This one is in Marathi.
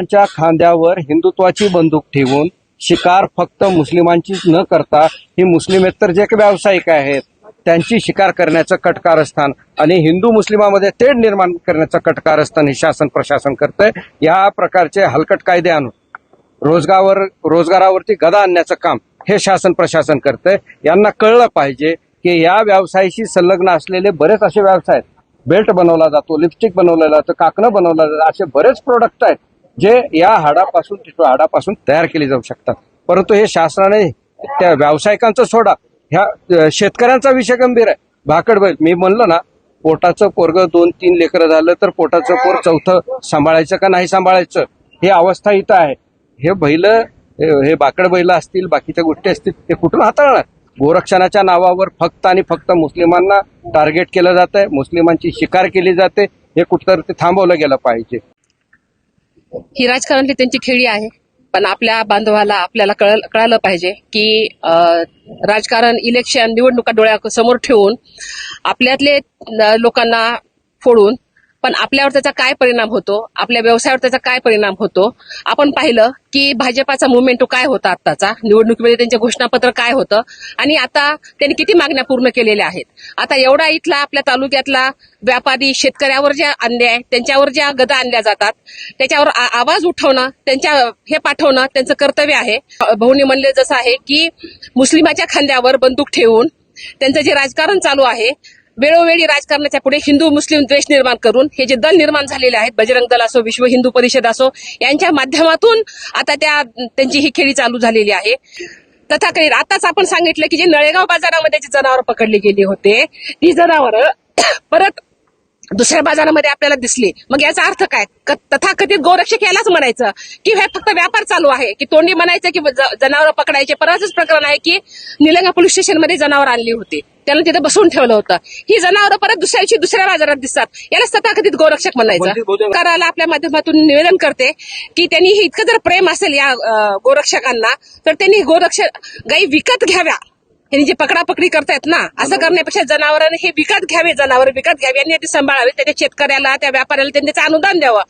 मुसलमानांच्या खांद्यावर हिंदुत्वाची बंदूक ठेवून शिकार फक्त मुस्लिमांचीच न करता ही मुस्लिमेतर जे काही व्यावसायिक आहेत त्यांची शिकार करण्याचं कटकारस्थान आणि हिंदू मुस्लिमामध्ये तेढ निर्माण करण्याचं कटकारस्थान हे शासन प्रशासन करतंय. या प्रकारचे हलकट कायदे आणून रोजगावर रोजगारावरती गदा आणण्याचं काम हे शासन प्रशासन करतंय. यांना कळलं पाहिजे की या व्यवसायाशी संलग्न असलेले बरेच असे व्यवसाय आहेत. बेल्ट बनवला जातो लिपस्टिक बनवलं जातं काकणं बनवलं जातं असे बरेच प्रोडक्ट आहेत. जे या हाडापासून टिटू हाडापासून तयार केले जाऊ शकतात. परंतु हे शासनाने त्या व्यावसायिकांचं सोडा. ह्या शेतकऱ्यांचा विषय गंभीर आहे. भाकड बैल मी म्हणलं ना पोटाचं पोरग दोन तीन लेकरं झालं तर पोटाचं पोर चौथं सांभाळायचं का नाही सांभाळायचं? हे अवस्था इथं आहे. हे बैल हे बाकड बैल असतील बाकीच्या गोष्टी असतील ते कुठून हाताळणार? गोरक्षणाच्या नावावर फक्त आणि फक्त मुस्लिमांना टार्गेट केलं जात आहे मुस्लिमांची शिकार केली जाते. हे कुठतर ते थांबवलं गेलं पाहिजे. ही राजकारणातली त्यांची खेळी आहे. पण आपल्या बांधवाला आपल्याला कळलं कळालं पाहिजे की राजकारण इलेक्शन निवडणुका डोळ्या समोर ठेवून आपल्यातले लोकांना फोडून पण आपल्यावर त्याचा काय परिणाम होतो? आपल्या व्यवसायावर त्याचा काय परिणाम होतो? आपण पाहिलं की भाजपाचा मुवमेंटो काय होता आत्ताचा? निवडणुकीमध्ये त्यांचे घोषणापत्र काय होतं? आणि आता त्यांनी किती मागण्या पूर्ण केलेल्या आहेत? आता एवढा इथला आपल्या तालुक्यातला व्यापारी शेतकऱ्यावर ज्या अन्याय त्यांच्यावर ज्या गदा आणल्या जातात त्याच्यावर आवाज उठवणं त्यांच्या हे पाठवणं त्यांचं कर्तव्य आहे. भाऊनी म्हणले जसं आहे की मुस्लिमाच्या खांद्यावर बंदूक ठेवून त्यांचं जे राजकारण चालू आहे वेळोवेळी राजकारणाच्या पुढे हिंदू मुस्लिम द्वेष निर्माण करून हे जे दल निर्माण झालेले आहेत बजरंग दल असो विश्व हिंदू परिषद असो यांच्या माध्यमातून आता त्या त्यांची ही खेळी चालू झालेली आहे. तथाकथित आताच आपण सांगितलं की जे नळेगाव बाजारामध्ये जे जनावर पकडले गेले होते ती जनावर परत दुसऱ्या बाजारामध्ये आपल्याला दिसली. मग याचा अर्थ काय? तथाकथित गोरक्षक यालाच म्हणायचं की हे फक्त व्यापार चालू आहे की तोंडी म्हणायचं की जनावर पकडायचे. परतच प्रकरण आहे की निलंगा पोलीस स्टेशनमध्ये जनावर आणली होती. त्याला तिथे बसवून ठेवलं होतं. ही जनावरं परत दुसऱ्या दिवशी दुसऱ्या बाजारात दिसतात. यालाच तथाकथित गोरक्षक म्हणायचं. करायला आपल्या माध्यमातून निवेदन करते की त्यांनी हे इतकं जर प्रेम असेल या गोरक्षकांना तर त्यांनी गोरक्षक गाई विकत घ्याव्या. यांनी जे पकडापकडी करतायत ना असं करण्यापेक्षा जनावरांनी हे विकत घ्यावे जनावर विकत घ्यावे. आणि ते सांभाळावे त्याच्या शेतकऱ्याला त्या व्यापाऱ्याला त्यांनी त्याचं अनुदान द्यावं.